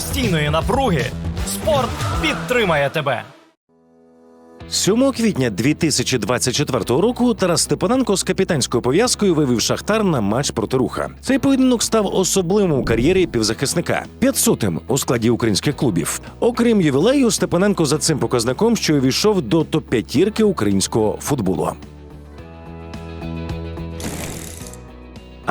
постійної напруги, спорт підтримає тебе. 7 квітня 2024 року Тарас Степаненко з капітанською пов'язкою вивів Шахтар на матч проти руха. Цей поєдинок став особливим у кар'єрі півзахисника 500-м у складі українських клубів. Окрім ювілею, Степаненко за цим показником, що увійшов до топ-п'ятірки українського футболу.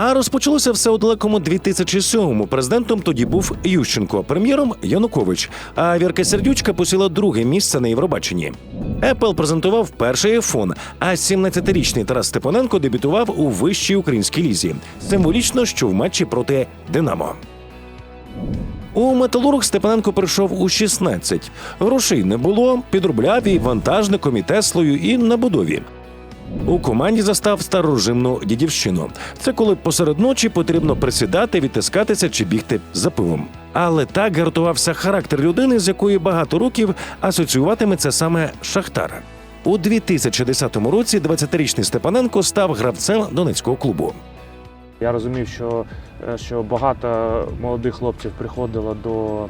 А розпочалося все у далекому 2007-му. Президентом тоді був Ющенко, прем'єром Янукович. А Вірка Сердючка посіла друге місце на Євробаченні. Apple презентував перший iPhone, а 17-річний Тарас Степаненко дебютував у вищій українській лізі. Символічно, що в матчі проти Динамо. У металург Степаненко прийшов у 16. Грошей не було, підробляв і вантажником, і теслою, і на будові. У команді застав старорежимну дідівщину. Це коли посеред ночі потрібно присідати, відтискатися чи бігти за пивом. Але так гартувався характер людини, з якої багато років асоціюватиметься саме Шахтар. У 2010 році 20-річний Степаненко став гравцем донецького клубу. Я розумів, що, е, що багато молодих хлопців приходило до,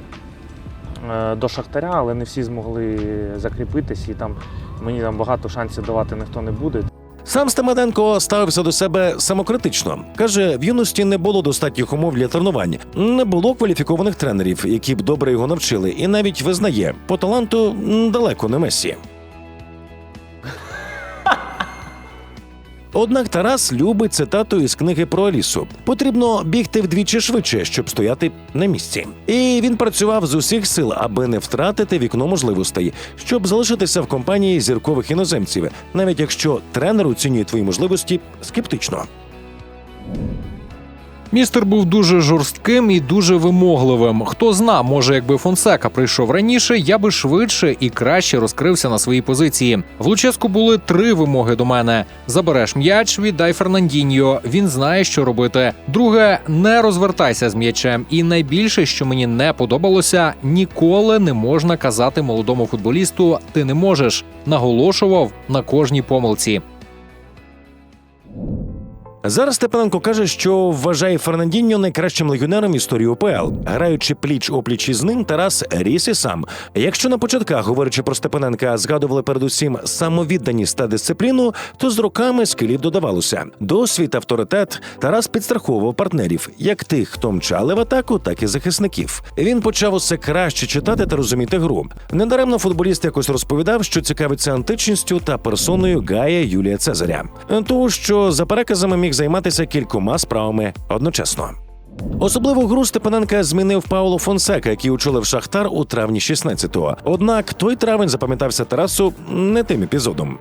до Шахтаря, але не всі змогли закріпитись, і там мені там багато шансів давати ніхто не буде. Сам Стемаденко ставився до себе самокритично. каже, в юності не було достатніх умов для тренувань, не було кваліфікованих тренерів, які б добре його навчили, і навіть визнає, по таланту далеко не Месі. Однак Тарас любить цитату із книги про Алісу. Потрібно бігти вдвічі швидше, щоб стояти на місці. І він працював з усіх сил, аби не втратити вікно можливостей, щоб залишитися в компанії зіркових іноземців, навіть якщо тренер оцінює твої можливості скептично. Містер був дуже жорстким і дуже вимогливим. Хто зна, може, якби Фонсека прийшов раніше, я би швидше і краще розкрився на своїй позиції. В Луческу були три вимоги до мене: забереш м'яч, віддай Фернандіньо. Він знає, що робити. Друге, не розвертайся з м'ячем. І найбільше, що мені не подобалося, ніколи не можна казати молодому футболісту Ти не можеш. Наголошував на кожній помилці. Зараз Степаненко каже, що вважає Фернандіньо найкращим легіонером історії УПЛ. Граючи пліч опліч із ним, Тарас ріс і сам. Якщо на початках, говорячи про Степаненка, згадували передусім самовідданість та дисципліну, то з роками скилів додавалося. Досвід, авторитет Тарас підстраховував партнерів, як тих, хто мчали в атаку, так і захисників. Він почав усе краще читати та розуміти гру. Недаремно футболіст якось розповідав, що цікавиться античністю та персоною Гая Юлія Цезаря, того що за переказами міг займатися кількома справами одночасно. Особливу гру Степаненка змінив Пауло Фонсека, який очолив Шахтар у травні 16-го. Однак той травень запам'ятався Тарасу не тим епізодом.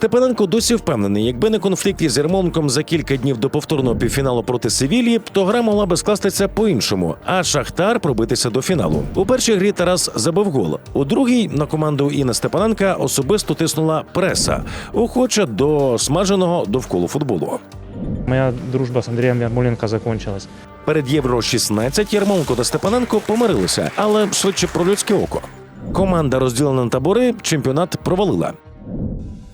Степаненко досі впевнений, якби не конфлікт із Ярмоленком за кілька днів до повторного півфіналу проти Севілії, то гра могла би скластися по-іншому, а Шахтар пробитися до фіналу. У першій грі Тарас забив гол. У другій на команду Інна Степаненка особисто тиснула преса, охоча до смаженого довкола футболу. Моя дружба з Андрієм Ярмоленко закончилась. Перед Євро 16 Ярмоленко та Степаненко помирилися, але швидше про людське око. Команда розділена на табори, чемпіонат провалила.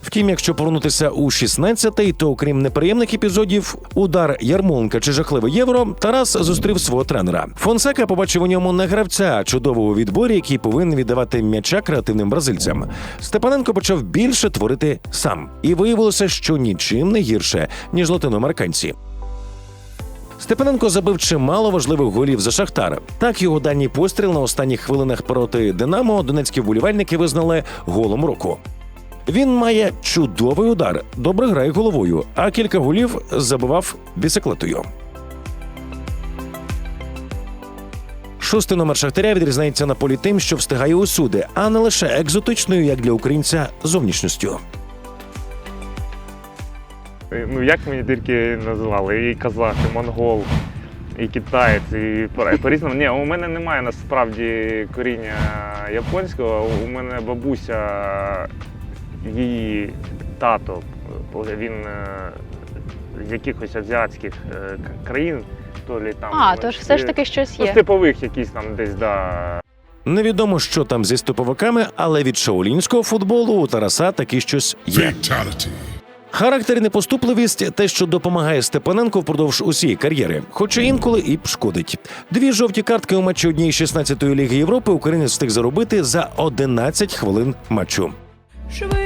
Втім, якщо повернутися у 16-й, то окрім неприємних епізодів, удар Ярмоленка чи жахливе євро, Тарас зустрів свого тренера. Фонсека побачив у ньому не гравця, чудового відборі, який повинен віддавати м'яча креативним бразильцям. Степаненко почав більше творити сам, і виявилося, що нічим не гірше ніж латиноамериканці. Степаненко забив чимало важливих голів за Шахтар. Так його дальній постріл на останніх хвилинах проти Динамо донецькі вболівальники визнали голом року. Він має чудовий удар, добре грає головою, а кілька голів забивав бісиклетою. Шостий номер Шахтаря відрізняється на полі тим, що встигає усюди, а не лише екзотичною, як для українця, зовнішністю. Ну як мені тільки називали? І казах, і монгол, і китаєць, і по- по-різному. Ні, у мене немає насправді коріння японського. У мене бабуся, її тато, він е, з якихось азіатських е, країн. То лі там А, тож все ж таки щось ну, з є. типових якісь там десь, да. Невідомо, що там зі стоповиками, але від шаолінського футболу у Тараса таки щось є. Fatality. Характер і непоступливість те, що допомагає Степаненко впродовж усієї кар'єри, хоча інколи і шкодить. Дві жовті картки у матчі однієї 16-ї Ліги Європи українець встиг заробити за 11 хвилин матчу. Швидко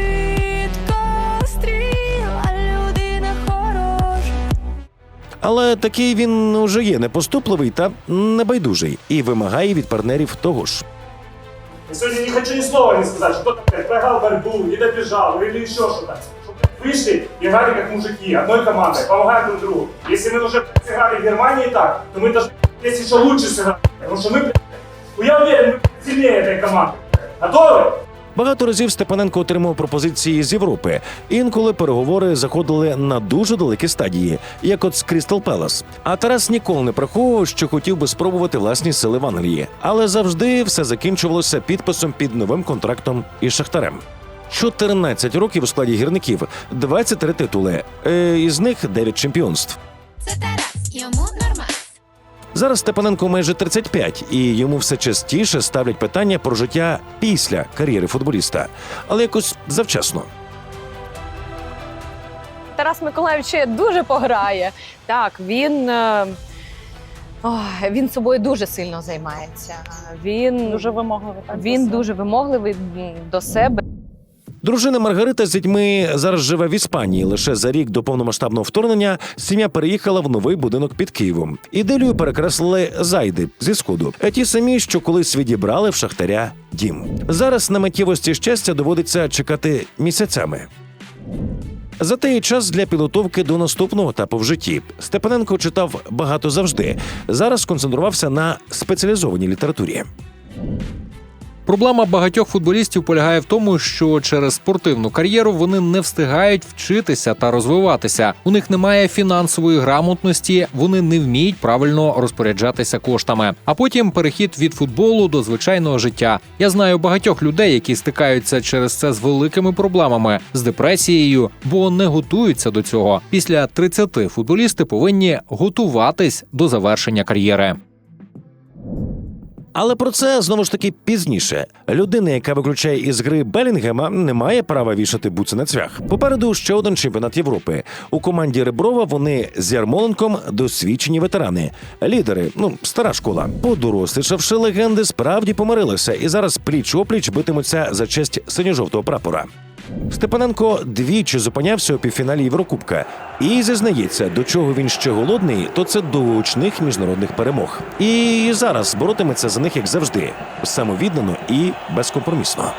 Але такий він уже є непоступливий та небайдужий і вимагає від партнерів того ж. Я сегодня не хочу ни слова не сказать, что кто-то блядь, проиграл борьбу, не добежал или еще что-то. Чтобы блядь, вышли, играли как мужики, одной командой, помогая друг другу. Если мы уже блядь, сыграли в Германии так, то мы должны блядь, здесь еще лучше сыграть. Потому что мы, блядь, ну я уверен, мы блядь, сильнее этой команды. Багато разів Степаненко отримав пропозиції з Європи. Інколи переговори заходили на дуже далекі стадії, як от з Крістал Пелас. А Тарас ніколи не приховував, що хотів би спробувати власні сили в Англії, але завжди все закінчувалося підписом під новим контрактом із Шахтарем. 14 років у складі гірників, 23 титули, е, із них 9 чемпіонств. Це Тарас, йому нормально. Зараз Степаненко майже 35, і йому все частіше ставлять питання про життя після кар'єри футболіста, але якось завчасно. Тарас Миколаївич ще дуже пограє. Так, він. е, він собою дуже сильно займається. Він Дуже вимогливий. так, він дуже вимогливий до себе. Дружина Маргарита з дітьми зараз живе в Іспанії. Лише за рік до повномасштабного вторгнення сім'я переїхала в новий будинок під Києвом. Іделію перекреслили зайди зі сходу, а ті самі, що колись відібрали в шахтаря дім. Зараз на миттєвості щастя доводиться чекати місяцями. Зате є час для підготовки до наступного етапу в житті. Степаненко читав багато завжди. Зараз сконцентрувався на спеціалізованій літературі. Проблема багатьох футболістів полягає в тому, що через спортивну кар'єру вони не встигають вчитися та розвиватися. У них немає фінансової грамотності, вони не вміють правильно розпоряджатися коштами. А потім перехід від футболу до звичайного життя. Я знаю багатьох людей, які стикаються через це з великими проблемами, з депресією, бо не готуються до цього. Після 30 футболісти повинні готуватись до завершення кар'єри. Але про це знову ж таки пізніше. Людина, яка виключає із гри Белінгема, не має права вішати буци на цвях. Попереду ще один чемпіонат Європи. У команді Реброва вони з Ярмоленком досвідчені ветерани, лідери, ну стара школа. Подорослішавши легенди, справді помирилися і зараз пліч опліч битимуться за честь синьо-жовтого прапора. Степаненко двічі зупинявся у півфіналі Єврокубка і зізнається, до чого він ще голодний, то це до очних міжнародних перемог. І зараз боротиметься за них як завжди, самовіддано і безкомпромісно.